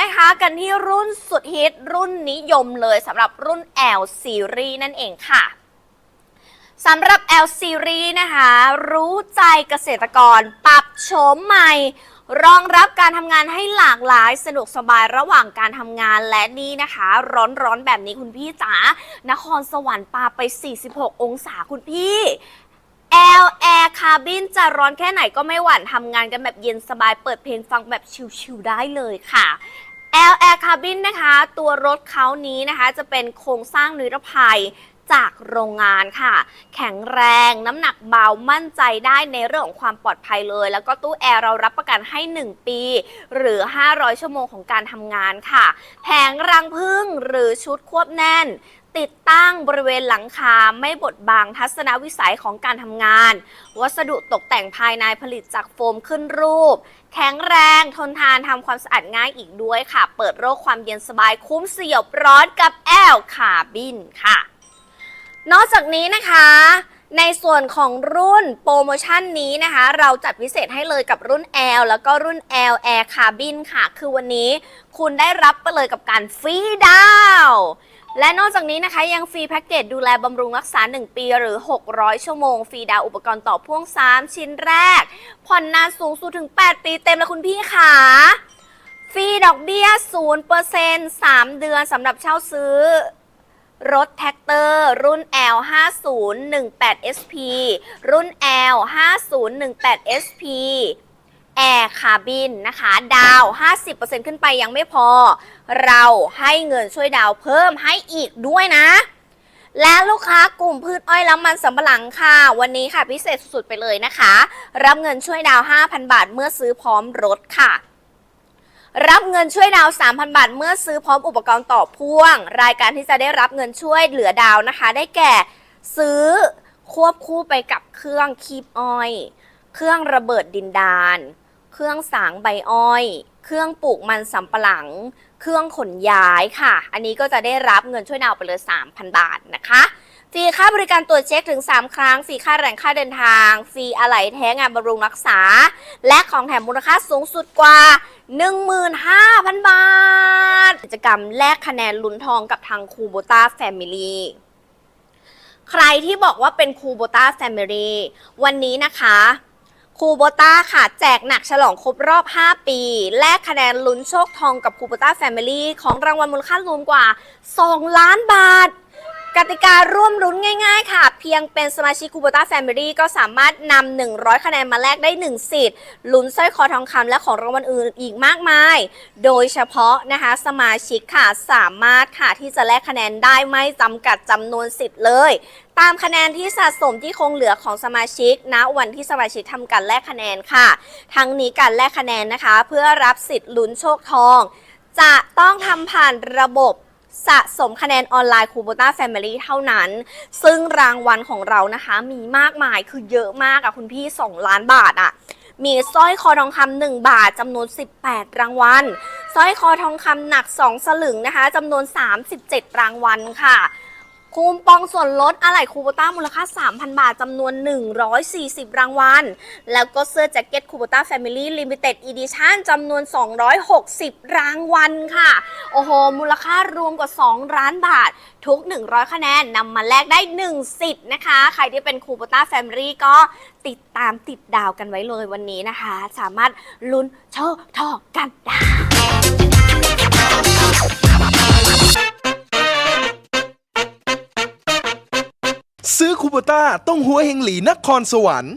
นะคะกันที่รุ่นสุดฮิตรุ่นนิยมเลยสำหรับรุ่น L Series นั่นเองค่ะสำหรับ L Series นะคะ รู้ใจเกษตรกรปรับโฉมใหม่ รองรับการทำงานให้หลากหลายสะดวกสบายระหว่างการทำงานและนี่นะคะ ร้อนๆแบบนี้คุณพี่จ๋านครสวรรค์ปาไป 46 องศาคุณพี่ คาบินจะร้อนแค่ไหนก็ไม่หวั่นทำงานกันแบบเย็นสบายเปิดเพลงฟังแบบชิลๆได้เลยค่ะ L Air Cabin นะคะ ตัวรถเขานี้นะคะ จะเป็นโครงสร้างนิรภัย จากโรงงานค่ะ แข็งแรงน้ำหนักเบามั่นใจได้ในเรื่องของความปลอดภัยเลย แล้วก็ตู้แอร์เรารับประกันให้ 1 ปี หรือ 500 ชั่วโมงของการทำงานค่ะ แผงรังพึ่งหรือชุดควบแน่นติดตั้งบริเวณหลังคาไม่บดบังทัศนวิสัยของการทำงาน วัสดุตกแต่งภายในผลิตจากโฟมขึ้นรูป แข็งแรงทนทานทำความสะอาดง่ายอีกด้วยค่ะ เปิดโรคความเย็นสบายคุ้มเสียบร้อนกับแอลคาบินค่ะ นอกจากนี้นะคะในส่วนของรุ่นโปรโมชั่นนี้นะคะ เราจัดพิเศษให้เลยกับรุ่น L แล้วก็รุ่น L Air Cabin ค่ะ คือวันนี้คุณได้รับไปเลยกับการฟรีดาวและนอกจากนี้นะคะยังฟรีแพ็กเกจดูแลบำรุงรักษา 1 ปีหรือ 600 ชั่วโมง ฟรีดาวอุปกรณ์ต่อพ่วง 3 ชิ้นแรก ผ่อนนานสูงสุดถึง 8 ปีเต็มแล้วคุณพี่ค่ะฟรีดอกเบี้ย0% 3 เดือนสำหรับเช่าซื้อ รถแท็กเตอร์รุ่น L 5018 SP รุ่น L 5018 SP Air Cabin นนะคะ ดาว 50%ขึ้นไปยังไม่พอ เราให้เงินช่วยดาวเพิ่มให้อีกด้วยนะ และลูกค้ากลุ่มพืชอ้อยและมันสำปะหลังค่ะ วันนี้ค่ะพิเศษสุดๆไปเลยนะคะ รับเงินช่วยดาว 5,000 บาทเมื่อซื้อพร้อมรถค่ะ รับเงินช่วยดาว 3,000 บาท เมื่อซื้อพร้อมอุปกรณ์ต่อพ่วง รายการที่จะได้รับเงินช่วยเหลือดาวนะคะ ได้แก่ซื้อควบคู่ไปกับเครื่องคีบอ้อย เครื่องระเบิดดินดาน เครื่องสางใบอ้อย เครื่องปลูกมันสำปะหลัง เครื่องขนย้ายค่ะ อันนี้ก็จะได้รับเงินช่วยดาวไปเลย 3,000 บาทนะคะฟรีค่าบริการตรวจเช็คถึง 3 ครั้งฟรีค่าแรงค่าเดินทางฟรีอะไหล่แท้งานบำรุงรักษา และของแถมมูลค่าสูงสุดกว่า 15,000 บาท กิจกรรมแลกคะแนนลุ้นทองกับทางคูโบต้าแฟมิลี่ใครที่บอกว่าเป็นคูโบต้าแฟมิลี่วันนี้นะคะ คูโบต้าค่ะ แจกหนักฉลองครบรอบ 5 ปี แลกคะแนนลุ้นโชคทองกับคูโบต้าแฟมิลี่ของรางวัลมูลค่ารวมกว่า 2 ล้านบาท กติการ่วมลุ้นง่ายๆ ค่ะ เพียงเป็นสมาชิกคูโบต้าแฟมิลี่ก็สามารถนำ100 คะแนนมาแลกได้ 1 สิทธิ์ลุ้นสร้อยคอทองคำและของรางวัลอื่นอีกมากมาย โดยเฉพาะนะคะสมาชิกค่ะสามารถค่ะที่จะแลกคะแนนได้ไม่จำกัดจำนวนสิทธิ์เลย ตามคะแนนที่สะสมที่คงเหลือของสมาชิกณวันที่สมาชิกทำการแลกคะแนนค่ะ ทั้งนี้การแลกคะแนนนะคะ เพื่อรับสิทธิ์ลุ้นโชคทอง จะต้องทำผ่านระบบ สะสมคะแนนออนไลน์คูโบต้าแฟมิลี่เท่านั้น ซึ่งรางวัลของเรานะคะ มีมากมายคือเยอะมากอะคุณพี่ 2 ล้านบาทอะมีสร้อยคอทองคำ1บาทจำนวน 18 รางวัลสร้อยคอทองคำหนัก 2 สลึงนะคะจำนวน 37 รางวัลค่ะ คูปองส่วนลดอะไหล่คูโบต้ามูลค่า 3,000 บาทจำนวน 140 รางวัล แล้วก็เสื้อแจ็คเก็ตคูโบต้าแฟมิลี่ลิมิเต็ดอีดิชั่นจำนวน 260 รางวัลค่ะ โอ้โห มูลค่ารวมกว่า 2 ล้านบาท ทุก 100 คะแนนนำมาแลกได้ 1 สิทธิ์นะคะ ใครที่เป็นคูโบต้าแฟมิลี่ก็ติดตามติดดาวกันไว้เลยวันนี้นะคะ สามารถลุ้นโชคทอกันได้ ซื้อคูโบต้าต้องหัวเฮงหลีนครสวรรค์